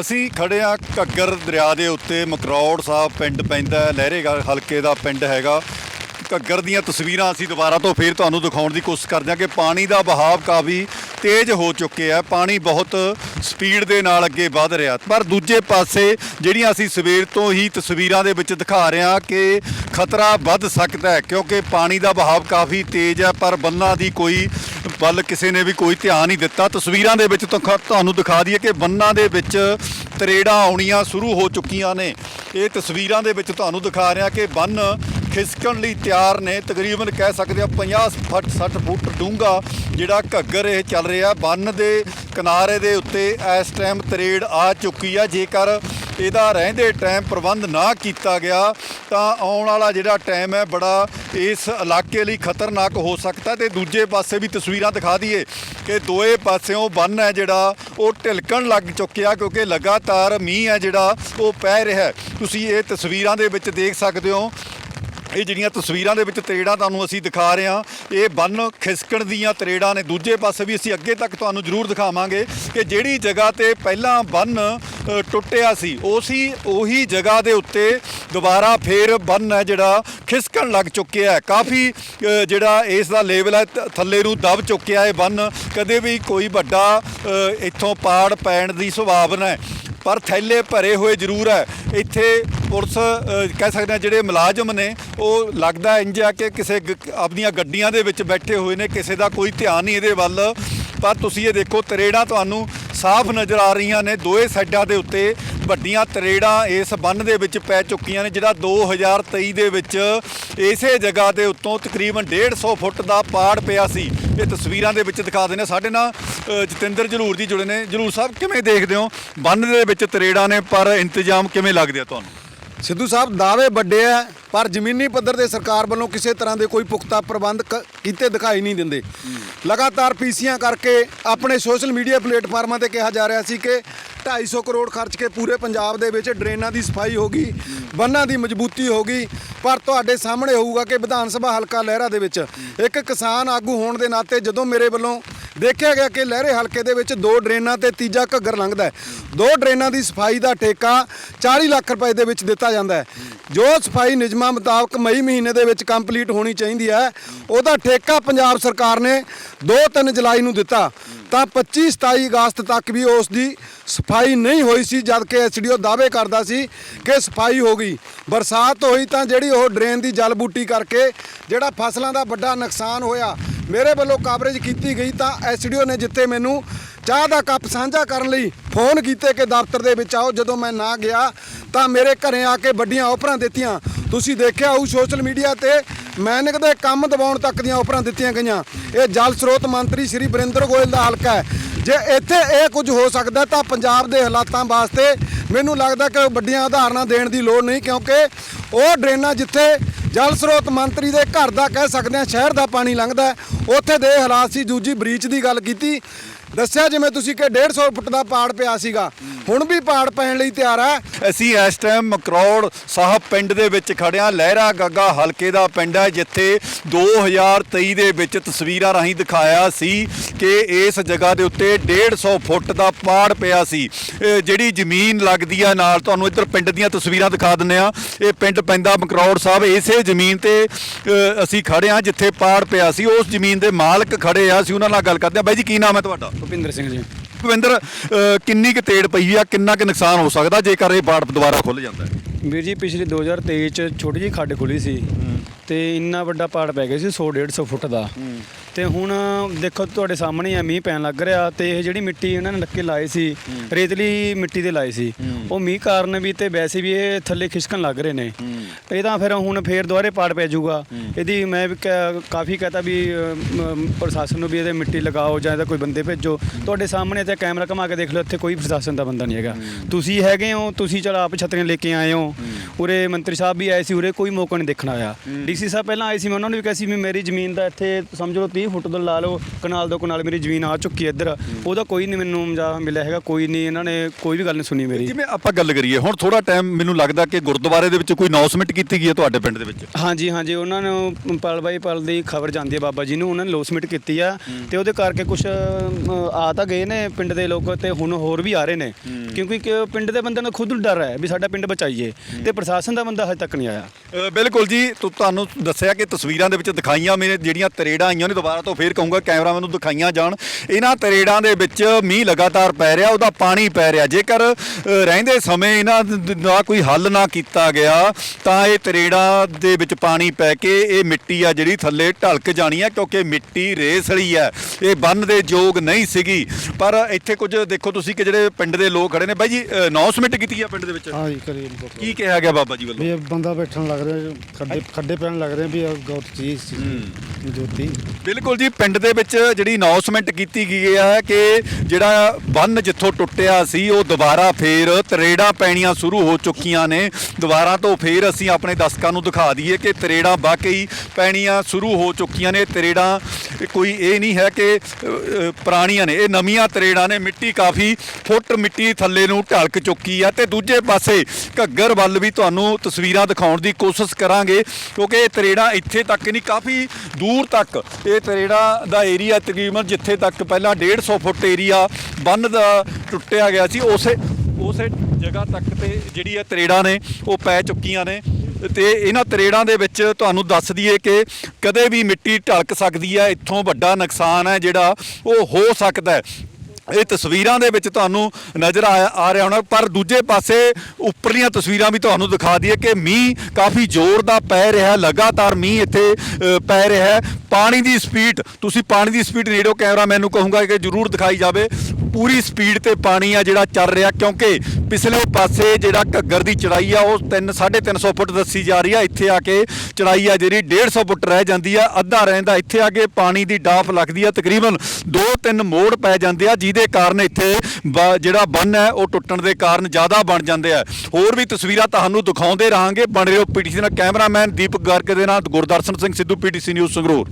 ਅਸੀਂ ਖੜੇ ਆ ਘੱਗਰ ਦਰਿਆ ਦੇ ਉੱਤੇ, ਮਕਰੌੜ ਸਾਹਿਬ ਪਿੰਡ ਪੈਂਦਾ ਹੈ ਲਹਿਰੇਗੜ੍ਹ ਹਲਕੇ ਦਾ ਪਿੰਡ ਹੈਗਾ। ਘੱਗਰ ਦੀਆਂ ਤਸਵੀਰਾਂ ਅਸੀਂ ਦੁਬਾਰਾ ਤੋਂ ਫੇਰ ਤੁਹਾਨੂੰ ਦਿਖਾਉਣ ਦੀ ਕੋਸ਼ਿਸ਼ ਕਰਦੇ ਹਾਂ ਕਿ ਪਾਣੀ ਦਾ ਬਹਾਵ ਕਾਫੀ ਤੇਜ਼ ਹੋ ਚੁੱਕੇ ਹੈ ਪਾਣੀ ਬਹੁਤ ਸਪੀਡ ਦੇ ਨਾਲ ਅੱਗੇ ਵਧ ਰਿਹਾ। ਪਰ ਦੂਜੇ ਪਾਸੇ ਜਿਹੜੀਆਂ ਅਸੀਂ ਸਵੇਰ ਤੋਂ ਹੀ ਤਸਵੀਰਾਂ ਦੇ ਵਿੱਚ ਦਿਖਾ ਰਹੇ ਹਾਂ ਕਿ ਖਤਰਾ ਵੱਧ ਸਕਦਾ ਹੈ, ਕਿਉਂਕਿ ਪਾਣੀ ਦਾ ਬਹਾਵ ਕਾਫੀ ਤੇਜ਼ ਹੈ, ਪਰ ਬੰਨਾਂ ਦੀ ਕੋਈ ਵੱਲ ਕਿਸੇ ਨੇ ਵੀ ਕੋਈ ਧਿਆਨ ਨਹੀਂ ਦਿੱਤਾ। ਤਸਵੀਰਾਂ ਦੇ ਵਿੱਚ ਤਾਂ ਤੁਹਾਨੂੰ ਦਿਖਾ ਦਈਏ ਕਿ ਬੰਨਾਂ ਦੇ ਵਿੱਚ ਤਰੇੜਾਂ ਆਉਣੀਆਂ ਸ਼ੁਰੂ ਹੋ ਚੁੱਕੀਆਂ ਨੇ। ਇਹ ਤਸਵੀਰਾਂ ਦੇ ਵਿੱਚ ਤੁਹਾਨੂੰ ਦਿਖਾ ਰਿਹਾ ਕਿ ਬੰਨ ਖਿਸਕਣ ਲਈ ਤਿਆਰ ਨੇ। ਤਕਰੀਬਨ ਕਹਿ ਸਕਦੇ ਆ 50 ਫੁੱਟ 60 ਫੁੱਟ ਡੂੰਘਾ ਜਿਹੜਾ ਘੱਗਰ ਇਹ ਚੱਲ ਰਿਹਾ। ਬੰਨ ਦੇ ਕਿਨਾਰੇ ਦੇ ਉੱਤੇ ਇਸ ਟਾਈਮ ਤਰੇੜ ਆ ਚੁੱਕੀ ਆ। ਜੇਕਰ ਇਹਦਾ ਰਹਿੰਦੇ ਟਾਈਮ ਪ੍ਰਬੰਧ ਨਾ ਕੀਤਾ ਗਿਆ, ਤਾਂ ਆਉਣ ਵਾਲਾ ਜਿਹੜਾ ਟਾਈਮ ਹੈ ਬੜਾ ਇਸ ਇਲਾਕੇ ਲਈ ਖਤਰਨਾਕ ਹੋ ਸਕਦਾ। ਤੇ ਦੂਜੇ ਪਾਸੇ ਵੀ ਤਸਵੀਰਾਂ ਦਿਖਾ ਦਈਏ ਕਿ ਦੋਏ ਪਾਸਿਓਂ ਬੰਨ ਹੈ ਜਿਹੜਾ, ਉਹ ਢਿਲਕਣ ਲੱਗ ਚੁੱਕਿਆ ਕਿਉਂਕਿ ਲਗਾਤਾਰ ਮੀਂਹ ਹੈ ਜਿਹੜਾ, ਉਹ ਪੈ ਰਿਹਾ ਤੁਸੀਂ ਇਹ ਤਸਵੀਰਾਂ ਦੇ ਵਿੱਚ ਦੇਖ ਸਕਦੇ ਹੋ ਇਹ ਜਿਹੜੀਆਂ ਤਸਵੀਰਾਂ ਦੇ ਵਿੱਚ ਤਰੇੜਾਂ ਤੁਹਾਨੂੰ ਅਸੀਂ ਦਿਖਾ ਰਹੇ ਹਾਂ, ਇਹ ਬੰਨ ਖਿਸਕਣ ਦੀਆਂ ਤਰੇੜਾਂ ਨੇ। ਦੂਜੇ ਪਾਸੇ ਵੀ ਅਸੀਂ ਅੱਗੇ ਤੱਕ ਤੁਹਾਨੂੰ ਜ਼ਰੂਰ ਦਿਖਾਵਾਂਗੇ ਕਿ ਜਿਹੜੀ ਜਗ੍ਹਾ ਤੇ ਪਹਿਲਾਂ ਬੰਨ ਟੁੱਟਿਆ ਸੀ ਉਸੀ ਉਹੀ ਜਗ੍ਹਾ ਦੇ ਉੱਤੇ ਦੁਬਾਰਾ ਫੇਰ ਬੰਨ ਹੈ ਜਿਹੜਾ ਖਿਸਕਣ ਲੱਗ ਚੁੱਕਿਆ ਹੈ। ਕਾਫੀ ਜਿਹੜਾ ਇਸ ਦਾ ਲੈਵਲ ਹੈ ਥੱਲੇ ਨੂੰ ਦਬ ਚੁੱਕਿਆ ਹੈ ਬੰਨ। ਕਦੇ ਵੀ ਕੋਈ ਵੱਡਾ ਇੱਥੋਂ ਪਾੜ ਪੈਣ ਦੀ ਸੰਭਾਵਨਾ ਹੈ। ਪਰ ਥੈਲੇ ਭਰੇ ਹੋਏ ਜ਼ਰੂਰ ਹੈ। ਇੱਥੇ ਪੁਲਿਸ ਕਹਿ ਸਕਦੇ ਹਾਂ ਜਿਹੜੇ ਮੁਲਾਜ਼ਮ ਨੇ, ਉਹ ਲੱਗਦਾ ਇੰਜ ਆ ਕਿ ਕਿਸੇ ਗ- ਆਪਣੀਆਂ ਗੱਡੀਆਂ ਦੇ ਵਿੱਚ ਬੈਠੇ ਹੋਏ ਨੇ, ਕਿਸੇ ਦਾ ਕੋਈ ਧਿਆਨ ਨਹੀਂ ਇਹਦੇ ਵੱਲ। ਪਰ ਤੁਸੀਂ ਇਹ ਦੇਖੋ, ਤਰੇੜਾਂ ਤੁਹਾਨੂੰ ਸਾਫ਼ ਨਜ਼ਰ ਆ ਰਹੀਆਂ ਨੇ, ਦੋਏ ਸਾਈਡਾਂ ਦੇ ਉੱਤੇ। ਵੱਡੀਆਂ ਤਰੇੜਾਂ ਇਸ ਬੰਨ ਦੇ ਵਿੱਚ ਪੈ ਚੁੱਕੀਆਂ ਨੇ, ਜਿਹੜਾ 2023 ਦੇ ਵਿੱਚ ਇਸੇ ਜਗ੍ਹਾ ਦੇ ਉੱਤੋਂ ਤਕਰੀਬਨ 150 ਫੁੱਟ ਦਾ ਪਾੜ ਪਿਆ ਸੀ। ਇਹ ਤਸਵੀਰਾਂ ਦੇ ਵਿੱਚ ਦਿਖਾ ਦਿੰਦੇ ਹਾਂ। ਸਾਡੇ ਨਾਲ ਜਤਿੰਦਰ ਜਲੂਰ ਜੀ ਜੁੜੇ ਨੇ। ਜਲੂਰ ਸਾਹਿਬ, ਕਿਵੇਂ ਦੇਖਦੇ ਹੋ? ਬੰਨ ਦੇ ਵਿੱਚ ਤਰੇੜਾਂ ਨੇ, ਪਰ ਇੰਤਜ਼ਾਮ ਕਿਵੇਂ ਲੱਗਦੇ ਆ ਤੁਹਾਨੂੰ? ਸਿੱਧੂ ਸਾਹਿਬ, ਦਾਅਵੇ ਵੱਡੇ ਆ। ਪਰ ਜ਼ਮੀਨੀ ਪੱਧਰ ਤੇ ਸਰਕਾਰ ਵੱਲੋਂ ਕਿਸੇ ਤਰ੍ਹਾਂ ਦੇ ਕੋਈ ਪੁਖਤਾ ਪ੍ਰਬੰਧ ਕ- ਕੀਤੇ ਦਿਖਾਈ ਨਹੀਂ ਦਿੰਦੇ। ਲਗਾਤਾਰ ਪੀਸੀਆਂ ਕਰਕੇ ਆਪਣੇ ਸੋਸ਼ਲ ਮੀਡੀਆ ਪਲੇਟਫਾਰਮਾਂ ਤੇ ਕਿਹਾ ਜਾ ਰਿਹਾ ਸੀ ਕਿ 250 ਕਰੋੜ ਖਰਚ ਕੇ ਪੂਰੇ ਪੰਜਾਬ ਦੇ ਵਿੱਚ ਡਰੇਨਾਂ ਦੀ ਸਫ਼ਾਈ ਹੋ ਗਈ, ਬੰਨਾਂ ਦੀ ਮਜ਼ਬੂਤੀ ਹੋ ਗਈ, ਪਰ ਤੁਹਾਡੇ ਸਾਹਮਣੇ ਹੋਊਗਾ ਕਿ ਵਿਧਾਨ ਸਭਾ ਹਲਕਾ ਲਹਿਰਾ ਦੇ ਵਿੱਚ ਇੱਕ ਕਿਸਾਨ ਆਗੂ ਹੋਣ ਦੇ ਨਾਤੇ ਜਦੋਂ ਮੇਰੇ ਵੱਲੋਂ ਦੇਖਿਆ ਗਿਆ ਕਿ ਲਹਿਰੇ ਹਲਕੇ ਦੇ ਵਿੱਚ ਦੋ ਡਰੇਨਾਂ ਤੇ ਤੀਜਾ ਘੱਗਰ ਲੰਘਦਾ ਹੈ। ਦੋ ਡਰੇਨਾਂ ਦੀ ਸਫ਼ਾਈ ਦਾ ਠੇਕਾ 40 ਲੱਖ ਰੁਪਏ ਦੇ ਵਿੱਚ ਦਿੱਤਾ ਜਾਂਦਾ ਹੈ। ਜੋ ਸਫ਼ਾਈ ਨਿਯਮਾਂ ਮੁਤਾਬਕ ਮਈ ਮਹੀਨੇ ਦੇ ਵਿੱਚ ਕੰਪਲੀਟ ਹੋਣੀ ਚਾਹੀਦੀ ਹੈ, ਉਹਦਾ ਠੇਕਾ ਪੰਜਾਬ ਸਰਕਾਰ ਨੇ 2-3 ਜੁਲਾਈ ਨੂੰ ਦਿੱਤਾ। ਤਾਂ 25-27 ਅਗਸਤ ਤੱਕ ਵੀ ਉਸ ਦੀ ਸਫ਼ਾਈ ਨਹੀਂ ਹੋਈ ਸੀ ਜਦ ਕਿ ਐਸਡੀਓ ਦਾਅਵੇ ਕਰਦਾ ਸੀ ਕਿ ਸਫ਼ਾਈ ਹੋ ਗਈ। ਬਰਸਾਤ ਹੋਈ ਤਾਂ ਜਿਹੜੀ ਉਹ ਡਰੇਨ ਦੀ ਜਲ ਬੂਟੀ ਕਰਕੇ ਜਿਹੜਾ ਫਸਲਾਂ ਦਾ ਵੱਡਾ ਨੁਕਸਾਨ ਹੋਇਆ ਮੇਰੇ ਵੱਲੋਂ ਕਵਰੇਜ ਕੀਤੀ ਗਈ ਤਾਂ ਐਸਡੀਓ ਨੇ ਜਿੱਥੇ ਮੈਨੂੰ ਚਾਹ ਦਾ ਕੱਪ ਸਾਂਝਾ ਕਰਨ ਲਈ ਫੋਨ ਕੀਤੇ ਕਿ ਦਫ਼ਤਰ ਦੇ ਵਿੱਚ ਆਓ। ਜਦੋਂ ਮੈਂ ਨਾ ਗਿਆ ਤਾਂ ਮੇਰੇ ਘਰੇ ਆ ਕੇ ਵੱਡੀਆਂ ਆਫਰਾਂ ਦਿੱਤੀਆਂ। ਤੁਸੀਂ ਦੇਖਿਆ ਹੋਊ ਸੋਸ਼ਲ ਮੀਡੀਆ ਤੇ ਮੈਨਿਕ ਦੇ ਕੰਮ ਦਬਾਉਣ ਤੱਕ ਦੀਆਂ ਆਫਰਾਂ ਦਿੱਤੀਆਂ ਗਈਆਂ। ਇਹ ਜਲ ਸਰੋਤ ਮੰਤਰੀ ਸ਼੍ਰੀ ਬਰਿੰਦਰ ਗੋਇਲ ਦਾ ਹਲਕਾ ਹੈ। ਜੇ ਇੱਥੇ ਇਹ ਕੁਝ ਹੋ ਸਕਦਾ ਤਾਂ ਪੰਜਾਬ ਦੇ ਹਾਲਾਤਾਂ ਵਾਸਤੇ ਮੈਨੂੰ ਲੱਗਦਾ ਕਿ ਵੱਡੀਆਂ ਉਦਾਹਰਨਾਂ ਦੇਣ ਦੀ ਲੋੜ ਨਹੀਂ ਕਿਉਂਕਿ ਉਹ ਡਰੇਨਾਂ ਜਿੱਥੇ ਜਲ ਸਰੋਤ ਮੰਤਰੀ ਦੇ ਘਰ ਦਾ ਕਹਿ ਸਕਦੇ ਆ ਸ਼ਹਿਰ ਦਾ ਪਾਣੀ ਲੰਘਦਾ ਉੱਥੇ ਦੇ ਹਾਲਾਤ ਸੀ, ਦੂਜੀ ਬ੍ਰੀਚ ਦੀ ਗੱਲ ਕੀਤੀ। ਦੱਸਿਆ ਜਿਵੇਂ ਤੁਸੀਂ ਕਿ 150 ਫੁੱਟ ਦਾ ਪਾੜ ਪਿਆ ਸੀਗਾ। ਹੁਣ ਵੀ ਪਾੜ ਪੈਣ ਲਈ ਤਿਆਰ ਹੈ। ਅਸੀਂ ਇਸ ਟਾਈਮ ਮਕਰੌੜ ਸਾਹਿਬ ਪਿੰਡ ਦੇ ਵਿੱਚ ਖੜਿਆ ਲਹਿਰਾ ਗੱਗਾ ਹਲਕੇ ਦਾ ਪਿੰਡ ਹੈ, ਜਿੱਥੇ 2023 ਦੇ ਵਿੱਚ ਤਸਵੀਰਾਂ ਰਾਹੀਂ ਦਿਖਾਇਆ ਸੀ ਕਿ ਇਸ ਜਗ੍ਹਾ ਦੇ ਉੱਤੇ 150 ਫੁੱਟ ਦਾ ਪਾੜ ਪਿਆ ਸੀ। ਜਿਹੜੀ ਜ਼ਮੀਨ ਲੱਗਦੀ ਆ ਨਾਲ, ਤੁਹਾਨੂੰ ਇੱਧਰ ਪਿੰਡ ਦੀਆਂ ਤਸਵੀਰਾਂ ਦਿਖਾ ਦਿੰਨੇ ਆ ਇਹ ਪਿੰਡ ਪੈਂਦਾ ਮਕਰੌੜ ਸਾਹਿਬ। ਇਸੇ ਜ਼ਮੀਨ ਤੇ ਅਸੀਂ ਖੜੇ ਆ ਜਿੱਥੇ ਪਾੜ ਪਿਆ ਸੀ। ਉਸ ਜ਼ਮੀਨ ਦੇ ਮਾਲਕ ਖੜੇ ਆ। ਅਸੀਂ ਉਹਨਾਂ ਨਾਲ ਗੱਲ ਕਰਦੇ ਆ ਬਾਈ ਜੀ, ਕੀ ਨਾਮ ਹੈ ਤੁਹਾਡਾ? ਭੁਪਿੰਦਰ ਸਿੰਘ ਜੀ। ਭੁਪਿੰਦਰ ਕਿੰਨੀ ਕੁ ਤੇੜ ਪਈ ਆ? ਕਿੰਨਾ ਕੁ ਨੁਕਸਾਨ ਹੋ ਸਕਦਾ ਜੇਕਰ ਇਹ ਬਾੜ ਦੁਬਾਰਾ ਖੁੱਲ ਜਾਂਦਾ ਹੈ? ਵੀਰ ਜੀ ਪਿਛਲੇ 2023 ਚ ਛੋਟੀ ਜਿਹੀ ਖੱਡ ਖੁੱਲੀ ਸੀ। ਤੇ ਇੰਨਾ ਵੱਡਾ ਪਾੜ ਪੈ ਗਿਆ ਸੀ 100 150 ਫੁੱਟ ਦਾ। ਤੇ ਹੁਣ ਦੇਖੋ ਤੁਹਾਡੇ ਸਾਹਮਣੇ ਆ ਮੀਂਹ ਪੈਣ ਲੱਗ ਰਿਹਾ ਤੇ ਇਹ ਜਿਹੜੀ ਮਿੱਟੀ ਉਹਨਾਂ ਨੇ ਨੱਕੇ ਲਾਏ ਸੀ ਰੇਤਲੀ ਮਿੱਟੀ ਦੇ ਲਾਏ ਸੀ। ਉਹ ਮੀਂਹ ਕਾਰਨ ਵੀ ਤੇ ਵੈਸੇ ਵੀ ਇਹ ਥੱਲੇ ਖਿਸਕਣ ਲੱਗ ਰਹੇ ਨੇ। ਇਹ ਤਾਂ ਫਿਰ ਹੁਣ ਫੇਰ ਦੁਬਾਰੇ ਪਾੜ ਪੈ ਜਾਊਗਾ। ਇਹਦੀ ਮੈਂ ਵੀ ਕਾਫੀ ਕਹਤਾ ਵੀ ਪ੍ਰਸ਼ਾਸਨ ਨੂੰ ਵੀ ਇਹਦੇ ਮਿੱਟੀ ਲਗਾਓ ਜਾਂ ਇਹਦਾ ਕੋਈ ਬੰਦੇ ਭੇਜੋ। ਤੁਹਾਡੇ ਸਾਹਮਣੇ ਤੇ ਕੈਮਰਾ ਘੁਮਾ ਕੇ ਦੇਖ ਲਓ ਇੱਥੇ ਕੋਈ ਪ੍ਰਸ਼ਾਸਨ ਦਾ ਬੰਦਾ ਨਹੀਂ ਹੈਗਾ। ਤੁਸੀਂ ਹੈਗੇ ਹੋ ਤੁਸੀਂ ਚਲ ਆਪ ਛਤਰੀਆਂ ਲੈ ਕੇ ਆਏ ਹੋ। ਉਰੇ ਮੰਤਰੀ ਸਾਹਿਬ ਵੀ ਆਏ ਸੀ ਉਰੇ ਕੋਈ ਮੌਕਾ ਨਹੀਂ ਦੇਖਣ ਆਇਆ। ਡੀਸੀ ਸਾਹਿਬ ਪਹਿਲਾਂ ਆਏ ਸੀ ਮੈਂ ਉਹਨਾਂ ਨੂੰ ਵੀ ਕਿਹਾ ਸੀ ਵੀ ਮੇਰੀ ਜ਼ਮੀਨ ਦਾ ਇੱਥੇ ਸਮਝ ਲਓ 30 ਫੁੱਟ ਤੋਂ ਲਾ ਲਓ ਕਨਾਲ ਦੋ ਕਨਾਲ ਮੇਰੀ ਜ਼ਮੀਨ ਆ ਚੁੱਕੀ ਹੈ ਇੱਧਰ। ਉਹਦਾ ਕੋਈ ਨਹੀਂ ਮੈਨੂੰ ਮੁਆਵਜ਼ਾ ਮਿਲਿਆ ਹੈਗਾ ਕੋਈ ਨਹੀਂ ਇਹਨਾਂ ਨੇ ਕੋਈ ਵੀ ਗੱਲ ਨਹੀਂ ਸੁਣੀ ਮੇਰੀ। ਜਿਵੇਂ ਆਪਾਂ ਗੱਲ ਕਰੀਏ ਹੁਣ ਥੋੜਾ ਟਾਈਮ ਮੈਨੂੰ ਲੱਗਦਾ ਕਿ ਗੁਰਦੁਆਰੇ ਦੇ ਵਿੱਚ ਕੋਈ ਅਨਾਉਂਸਮੈਂਟ ਕੀਤੀ ਗਈ ਹੈ ਤੁਹਾਡੇ ਪਿੰਡ ਦੇ ਵਿੱਚ? ਹਾਂਜੀ ਹਾਂਜੀ ਉਹਨਾਂ ਨੂੰ ਪਲ ਬਾਈ ਪਲ ਦੀ ਖਬਰ ਜਾਂਦੀ ਹੈ ਬਾਬਾ ਜੀ ਨੂੰ ਉਹਨਾਂ ਨੇ ਲੋਸਮਿਟ ਕੀਤੀ ਆ ਤੇ ਉਹਦੇ ਕਰਕੇ ਕੁਝ ਆ ਤਾਂ ਗਏ ਨੇ ਪਿੰਡ ਦੇ ਲੋਕ ਤੇ ਹੁਣ ਹੋਰ ਵੀ ਆ ਰਹੇ ਨੇ। ਕਿਉਂਕਿ ਪਿੰਡ ਦੇ ਬੰਦੇ ਨੂੰ ਖੁਦ ਡਰ ਹੈ ਵੀ ਸਾਡਾ ਪਿੰਡ ਬਚਾਈਏ ਤੇ ਪ੍ਰਸ਼ਾਸਨ ਦਾ ਬੰਦਾ ਹਜੇ ਤੱਕ ਨਹੀਂ ਆਇਆ। ਬਿਲਕੁਲ ਜੀ ਤੁਹਾਨੂੰ ਦੱਸਿਆ ਕਿ ਤਸਵੀਰਾਂ ਦੇ ਵਿੱਚ ਦਿਖਾਈਆਂ ਮੇਰੇ ਜਿਹੜੀਆਂ ਤਰੇੜਾਂ ਆਈਆਂ ਨੇ ਦੁਬਾਰਾ ਤੋਂ ਫੇਰ ਕਹੂੰਗਾ ਕੈਮਰਾ ਮੈਨੂੰ ਦਿਖਾਈਆਂ ਜਾਣ। ਇਹਨਾਂ ਤਰੇੜਾਂ ਦੇ ਵਿੱਚ ਮੀਂਹ ਲਗਾਤਾਰ ਪੈ ਰਿਹਾ ਉਹਦਾ ਪਾਣੀ ਪੈ ਰਿਹਾ। ਜੇਕਰ ਰਹਿੰਦੇ ਸਮੇਂ ਇਹਨਾਂ ਦ- ਕੋਈ ਹੱਲ ਨਾ ਕੀਤਾ ਗਿਆ ਤਾਂ ਇਹ ਤਰੇੜਾਂ ਦੇ ਵਿੱਚ ਪਾਣੀ ਪੈ ਕੇ ਇਹ ਮਿੱਟੀ ਆ ਜਿਹੜੀ ਥੱਲੇ ਢਲਕ ਜਾਣੀ ਹੈ ਕਿਉਂਕਿ ਮਿੱਟੀ ਰੇਸਲੀ ਹੈ ਇਹ ਬੰਨ ਦੇ ਯੋਗ ਨਹੀਂ ਸੀਗੀ। ਪਰ ਇੱਥੇ ਕੁਝ ਦੇਖੋ ਤੁਸੀਂ ਕਿ ਜਿਹੜੇ ਪਿੰਡ ਦੇ ਲੋਕ ਖੜੇ ਨੇ। ਬਾਈ ਜੀ ਅਨਾਉਂਸਮੈਂਟ ਕੀਤੀ ਆ ਪਿੰਡ ਦੇ ਵਿੱਚ? ਹਾਂ ਜੀ। ਕਰੀਬ। ਕੀ ਕਿਹਾ ਗਿਆ ਬਾਬਾ ਜੀ ਵੱਲੋਂ? ਇਹ ਬੰਦਾ ਬੈਠਣ ਲੱਗ ਰਿਹਾ ਖੱਡੇ ਖੱਡੇ ਪੈਣ ਲੱਗ ਰਹੇ ਵੀ ਗੌਤ ਚੀਜ਼ ਸੀ। ਜੋਤੀ। ਬਿਲਕੁਲ ਜੀ ਪਿੰਡ ਦੇ ਵਿੱਚ ਜਿਹੜੀ ਅਨਾਉਂਸਮੈਂਟ ਕੀਤੀ ਗਈ ਹੈ ਕਿ ਜਿਹੜਾ ਬੰਨ ਜਿੱਥੋਂ ਟੁੱਟਿਆ ਸੀ ਉਹ ਦੁਬਾਰਾ ਫੇਰ ਤਰੇੜਾਂ ਪੈਣੀਆਂ ਸ਼ੁਰੂ ਹੋ ਚੁੱਕੀਆਂ ਨੇ। ਦੁਬਾਰਾ ਤੋਂ ਫੇਰ ਅਸੀਂ ਆਪਣੇ ਦਰਸ਼ਕਾਂ ਨੂੰ ਦਿਖਾ ਦਈਏ ਕਿ ਤਰੇੜਾਂ ਵਾਕਈ ਪੈਣੀਆਂ ਸ਼ੁਰੂ ਹੋ ਚੁੱਕੀਆਂ ਨੇ। ਤਰੇੜਾਂ ਕੋਈ ਇਹ ਨਹੀਂ ਹੈ ਕਿ ਪੁਰਾਣੀਆਂ ਨੇ। ਇਹ ਨਵੀਆਂ ਤਰੇੜਾਂ ਨੇ। ਮਿੱਟੀ ਕਾਫੀ ਫੁੱਟ ਮਿੱਟੀ ਥੱਲੇ ਨੂੰ ਢਲਕ ਚੁੱਕੀ ਆ। ਤੇ ਦੂਜੇ ਪਾਸੇ ਘੱਗਰ ਵੱਲ ਵੀ ਤੁਹਾਨੂੰ ਤਸਵੀਰਾਂ ਦਿਖਾਉਣ ਦੀ ਕੋਸ਼ਿਸ਼ ਕਰਾਂਗੇ, ਕਿਉਂਕਿ ਇਹ ਤਰੇੜਾਂ ਇੱਥੇ ਤੱਕ ਨਹੀਂ, ਕਾਫੀ ਦੂਰ ਤੱਕ ਇਹ ਤਰੇੜਾਂ ਦਾ ਏਰੀਆ ਤਕਰੀਬਨ ਜਿੱਥੇ ਤੱਕ ਪਹਿਲਾਂ 150 ਫੁੱਟ ਏਰੀਆ ਬੰਨ ਦਾ ਟੁੱਟਿਆ ਗਿਆ ਸੀ, ਉਸੇ ਉਸੇ ਜਗ੍ਹਾ ਤੱਕ ਤੇ ਜਿਹੜੀ ਇਹ ਤਰੇੜਾਂ ਨੇ, ਉਹ ਪੈ ਚੁੱਕੀਆਂ ਨੇ। ਤੇ ਇਹਨਾਂ ਤਰੇੜਾਂ ਦੇ ਵਿੱਚ ਤੁਹਾਨੂੰ ਦੱਸ ਦਈਏ ਕਿ ਕਦੇ ਵੀ ਮਿੱਟੀ ਢਲਕ ਸਕਦੀ ਹੈ, ਇੱਥੋਂ ਵੱਡਾ ਨੁਕਸਾਨ ਹੈ ਜਿਹੜਾ ਉਹ ਹੋ ਸਕਦਾ ਹੈ। ਇਹ ਤਸਵੀਰਾਂ ਦੇ ਵਿੱਚ ਤੁਹਾਨੂੰ ਨਜ਼ਰ ਆ ਆ ਰਿਹਾ ਹੋਣਾ, ਪਰ ਦੂਜੇ ਪਾਸੇ ਉੱਪਰਲੀਆਂ ਤਸਵੀਰਾਂ ਵੀ ਤੁਹਾਨੂੰ ਦਿਖਾ ਦਈਏ ਕਿ ਮੀਂਹ ਕਾਫੀ ਜ਼ੋਰ ਦਾ ਪੈ ਰਿਹਾ ਲਗਾਤਾਰ ਮੀਂਹ ਇੱਥੇ ਪੈ ਰਿਹਾ ਪਾਣੀ ਦੀ ਸਪੀਡ, ਤੁਸੀਂ ਪਾਣੀ ਦੀ ਸਪੀਡ ਨੇੜਿਓ ਕੈਮਰਾ ਮੈਨੂੰ ਕਹੂੰਗਾ ਕਿ ਜ਼ਰੂਰ ਦਿਖਾਈ ਜਾਵੇ। ਪੂਰੀ ਸਪੀਡ ਤੇ ਪਾਣੀ ਆ ਜਿਹੜਾ ਚੱਲ ਰਿਹਾ, ਕਿਉਂਕਿ ਪਿਛਲੇ ਪਾਸੇ ਜਿਹੜਾ ਘੱਗਰ ਦੀ ਚੜਾਈ ਆ, ਉਹ 3 350 ਫੁੱਟ ਦੱਸੀ ਜਾ ਰਹੀ ਆ। ਇੱਥੇ ਆ ਕੇ ਚੜਾਈ ਆ ਜਿਹੜੀ 150 ਫੁੱਟ ਰਹਿ ਜਾਂਦੀ ਆ, ਅੱਧਾ ਰਹਿੰਦਾ ਇੱਥੇ ਆ ਕੇ ਪਾਣੀ ਦੀ ਡਾਫ ਲੱਗਦੀ ਆ, ਤਕਰੀਬਨ 2-3 ਮੋੜ ਪੈ ਜਾਂਦੇ ਆ, ਜਿਹਦੇ ਕਾਰਨ ਇੱਥੇ ਬ- ਜਿਹੜਾ ਬੰਨ ਹੈ, ਉਹ ਟੁੱਟਣ ਦੇ ਕਾਰਨ ਜ਼ਿਆਦਾ ਬਣ ਜਾਂਦੇ ਆ। ਹੋਰ ਵੀ ਤਸਵੀਰਾਂ ਤੁਹਾਨੂੰ ਦਿਖਾਉਂਦੇ ਰਹਾਂਗੇ। ਬਣ ਰਹੇ ਹੋ ਪੀਟੀਸੀ ਨਾਲ ਕੈਮਰਾਮੈਨ ਦੀਪਕ ਗਰਗ ਦੇ ਨਾਲ ਗੁਰਦਰਸ਼ਨ ਸਿੰਘ ਸਿੱਧੂ, ਪੀਟੀਸੀ ਨਿਊਜ਼ ਸੰਗਰੂਰ।